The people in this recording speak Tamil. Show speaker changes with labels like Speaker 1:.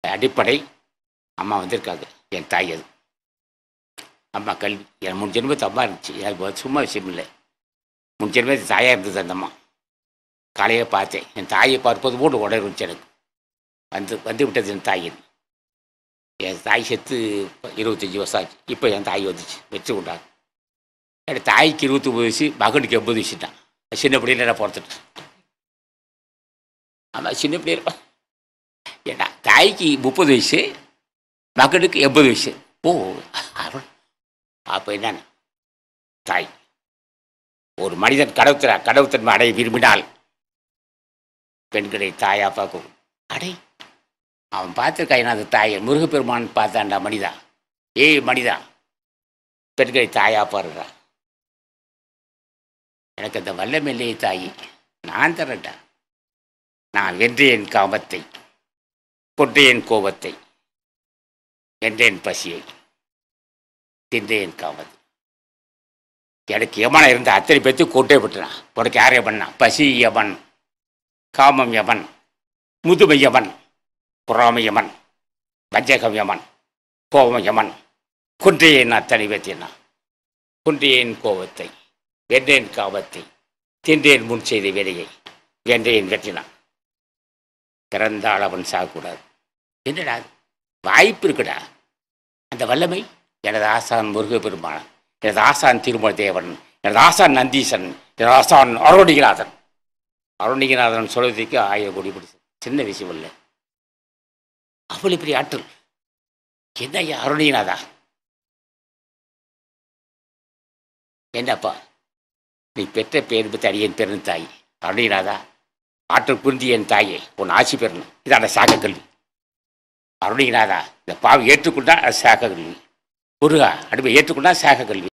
Speaker 1: அடிப்படை அம்மா வந்திருக்காங்க. என் தாய் அது. அம்மா கல்வி. என் மூணு ஜென்மத்து அம்மா இருந்துச்சு. எனக்கு சும்மா விஷயம் இல்லை. மூணு ஜென்மத்து தாயாக இருந்தது அந்த அம்மா. காலையே பார்த்தேன். என் தாயை பார்ப்பது போட்டு உடனே இருந்துச்சு எனக்கு. வந்து வந்து விட்டது என் தாயின். என் தாய் செத்து இருபத்தஞ்சி வருஷம் ஆச்சு. இப்போ என் தாய் வந்துச்சு. வச்சு கொண்டாங்க என் தாய்க்கு இருபத்தொம்பது வயசு மகனுக்கு எண்பது வயசுட்டான் தான் சின்ன பிள்ளையில நான் பிறந்துட்டேன். ஆமாம் சின்ன பிள்ளையில ஏன்னா தாய்க்கு முப்பது வயசு மகனுக்கு எண்பது வயசு. ஓ அவள் அப்போ என்னன்னு? தாய் ஒரு மனிதன் கடவுத்தர கடவுத்தன்மை அடைய விரும்பினால் பெண்களை தாயா பார்க்கும். அடை அவன் பார்த்துருக்கான் அந்த தாயை? முருகப்பெருமான் பார்த்தான்டா மனிதா. ஏய் மனிதா பெண்களை தாயா பாருடா. எனக்கு அந்த வல்லமில்லையே தாயி. நான் தரேன்டா. நான் வென்றேன் காமத்தை. கொன்றேன் கோபத்தை. என்றேன் பசியை. தின்றேன் காமத்தை. எனக்கு யமனை இருந்த அத்தனை பேர்த்து கொண்டே விட்டுறான். உனக்கு யார் எவன்னா பசி எவன் காமம் எவன் முதுமை எவன் பொறாமை எமன். வஞ்சகம் எமன். கோபம் எமன். கொன்றேன் அத்தனை பேர்த்தினா கொன்றேன் கோபத்தை. வென்றேன் காமத்தை. தின்றேன் முன் செய்த வேலையை. வென்றேன் வெற்றினான். பிறந்தால் அவன் சாகக்கூடாது. என்னடா வாய்ப்பு இருக்குடா. அந்த வல்லமை? எனது ஆசான் முருகப்பெருமான் எனது ஆசான் திருமல தேவன் எனது ஆசான் நந்தீசன். எனது ஆசான் அருணிகநாதன் அருணிகநாதன் சொல்வதற்கு ஆயிரம் கோடி பிடிச்சு சின்ன விஷயம் இல்லை. அவ்வளோ பெரிய ஆற்றல். என்ன ஐயா அருணிகநாதா என்னப்பா? நீ பெற்ற பேர் பற்றி என் பெருந்தாய் அருணிகநாதா ஆற்றல் புரிந்தி என் தாயே. உன் ஆட்சி பெறணும். இதான சாக கல்வி அருணிகநாதா இந்த பாவி ஏற்றுக்கொண்டா அது சாக கல்வி முருகா அடுப்பை ஏற்றுக்கொண்டா சாக கல்வி